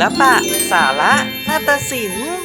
ลปะ สาระ นาฏศิลป์